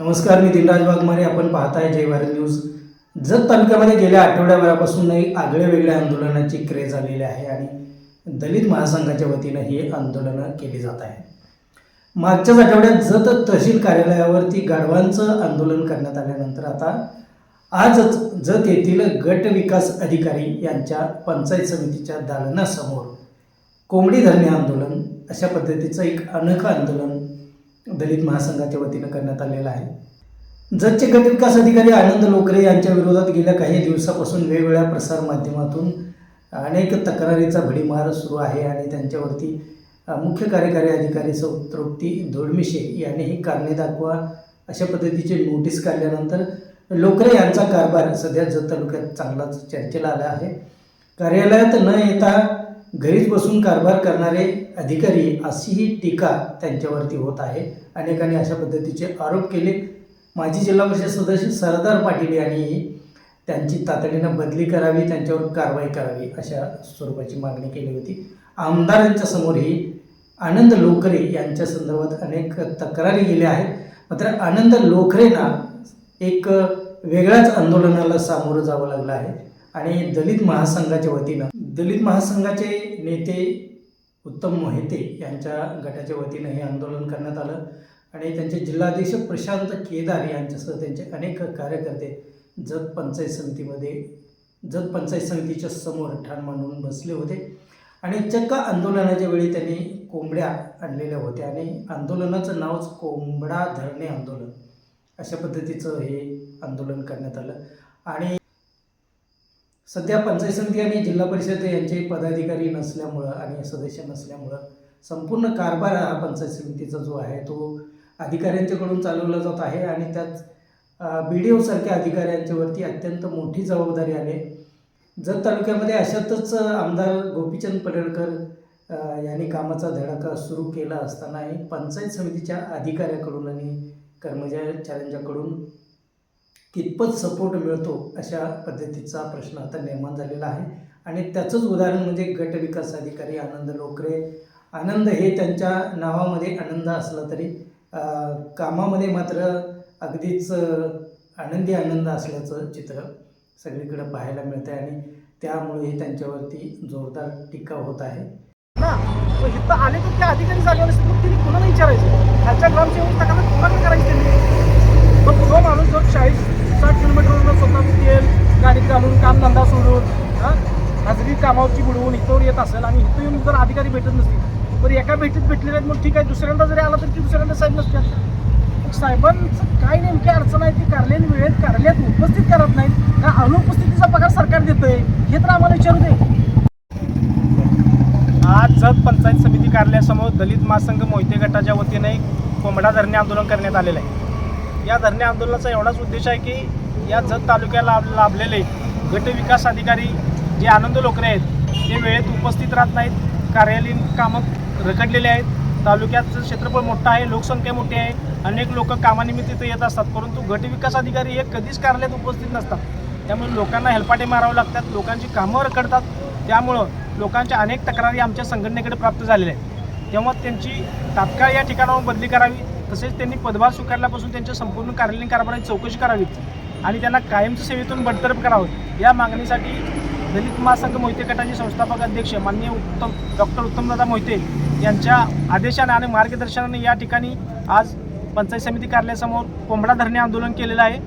नमस्कार मी दिलराज वाघमारे. आपण पाहताय जय भारत न्यूज. जत तालुक्यामध्ये गेल्या आठवड्याभरापासूनही आगळ्या वेगळ्या आंदोलनाची क्रेज आलेली आहे आणि दलित महासंघाच्या वतीनं ही आंदोलनं केली जात आहे मागच्याच आठवड्यात जत तहसील कार्यालयावरती गाढवांचं आंदोलन करण्यात आल्यानंतर आता आजच जत येथील गट विकास अधिकारी यांच्या पंचायत समितीच्या दालनासमोर कोंबडी धरणे आंदोलन अशा पद्धतीचं एक अनोखं आंदोलन दलित महासंघाच्या वतीनं करण्यात आलेला आहे. जतचे गटविकास अधिकारी आनंद लोकरे यांच्या विरोधात गेल्या काही दिवसापासून वेगवेगळ्या प्रसारमाध्यमातून अनेक तक्रारीचा भडीमार सुरू आहे आणि त्यांच्यावरती मुख्य कार्यकारी अधिकारी सौ तृप्ती धोळमिशे यांनी ही कारणे दाखवा अशा पद्धतीची नोटीस काढल्यानंतर लोकरे यांचा कारभार सध्या जत तालुक्यात चांगलाच चर्चेला आला आहे. कार्यालयात न येता घरीच बसून कारभार करणारे अधिकारी अशी ही टीका त्यांच्यावरती होत आहे. अनेकांनी अशा पद्धतीचे आरोप केले. माजी जिल्हा परिषद सदस्य सरदार पाटील यांनी त्यांची तातडीनं बदली करावी त्यांच्यावर कारवाई करावी अशा स्वरूपाची मागणी केली होती. आमदारांच्या समोरही आनंद लोकरे यांच्या संदर्भात अनेक तक्रारी गेल्या आहेत. मात्र आनंद लोकरेंना एक वेगळ्याच आंदोलनाला सामोरं जावं लागलं आहे. आणि दलित महासंघाच्या वतीनं दलित महासंघाचे नेते उत्तम मोहिते यांच्या गटाच्या वतीनं हे आंदोलन करण्यात आलं. आणि त्यांचे जिल्हाधीश प्रशांत केदार यांच्यासह त्यांचे अनेक कार्यकर्ते जत पंचायत समितीमध्ये जत पंचायत समितीच्या समोर ठाण मांडून बसले होते. आणि चक्क आंदोलनाच्या वेळी त्यांनी कोंबड्या आणलेल्या होत्या आणि आंदोलनाचं नावच कोंबडा धरणे आंदोलन. अशा पद्धतीचं हे आंदोलन करण्यात आलं. आणि सध्या पंचायत समिती आणि जिल्हा परिषद यांचे पदाधिकारी नसल्यामुळं आणि सदस्य नसल्यामुळं संपूर्ण कारभार हा पंचायत समितीचा जो आहे तो अधिकाऱ्यांच्याकडून चालवला जात आहे आणि त्यात बी डी ओसारख्या अधिकाऱ्यांच्यावरती अत्यंत मोठी जबाबदारी आली आहे. जत तालुक्यामध्ये अशातच आमदार गोपीचंद पडळकर यांनी कामाचा धडाका सुरू केला असतानाही पंचायत समितीच्या अधिकाऱ्याकडून आणि कर्मचाऱ्यांच्याकडून कितपत सपोर्ट मिळतो अशा पद्धतीचा प्रश्न आता निर्माण झालेला आहे. आणि त्याचंच उदाहरण म्हणजे गट विकास अधिकारी आनंद लोकरे. आनंद हे त्यांच्या नावामध्ये आनंद असला तरी कामामध्ये मात्र अगदीच आनंदी आनंद असल्याचं चित्र सगळीकडे पाहायला मिळतं आहे आणि त्यामुळे त्यांच्यावरती जोरदार टीका होत आहे. ना इथं आले तर त्या अधिकारी जागेवर असतील मग कुणाला विचारायचं? खालच्या ग्रामसेवक करायचं त्यांनी? मग तो माणूस जर कामावरची बुडवून इथवर येत असेल आणि इथं येऊन जर अधिकारी भेटत नसतील तर एका भेटीत भेटलेले आहेत मग ठीक आहे दुसऱ्यांदा जरी आला तरी ती दुसऱ्यांदा साहेब नसतात. साहेबांचं काय नेमकी अडचण आहे? ती कार्यालयीन वेळेत कारल्यात उपस्थित करत नाहीत. का अनुपस्थितीचा पगार सरकार देतंय? हे तर आम्हाला विचारू दे. आज जत पंचायत समिती कार्यालयासमोर दलित महासंघ मोहिते गटाच्या वतीने कोंबडा धरणे आंदोलन करण्यात आलेलं आहे. या धरणे आंदोलनाचा एवढाच उद्देश आहे की या जत तालुक्याला लाभलेले गट विकास अधिकारी जे आनंद लोकरे आहेत ते वेळेत उपस्थित राहत नाहीत. कार्यालयीन कामं रखडलेले आहेत. तालुक्याचं क्षेत्रफळ मोठं आहे लोकसंख्या मोठी आहे. अनेक लोक कामानिमित्त इथं येत असतात परंतु गटविकास अधिकारी हे कधीच कार्यालयात उपस्थित नसतात. त्यामुळे लोकांना हेलपाटे मारावे लागतात लोकांची कामं रखडतात. त्यामुळं लोकांच्या अनेक तक्रारी आमच्या संघटनेकडे प्राप्त झालेल्या आहेत. तेव्हा त्यांची तात्काळ या ठिकाणावर बदली करावी तसेच त्यांनी पदभार स्वीकारल्यापासून त्यांच्या संपूर्ण कार्यालयीन कारभाराची चौकशी करावी आणि त्यांना कायमच्या सेवेतून बडतर्फ करावं या मागणीसाठी दलित महासंघ मोहिते गटाचे संस्थापक अध्यक्ष माननीय उत्तम डॉक्टर उत्तमदादा मोहिते यांच्या आदेशाने आणि मार्गदर्शनाने या ठिकाणी आज पंचायत समिती कार्यालयासमोर कोंबडा धरणे आंदोलन केलेलं आहे.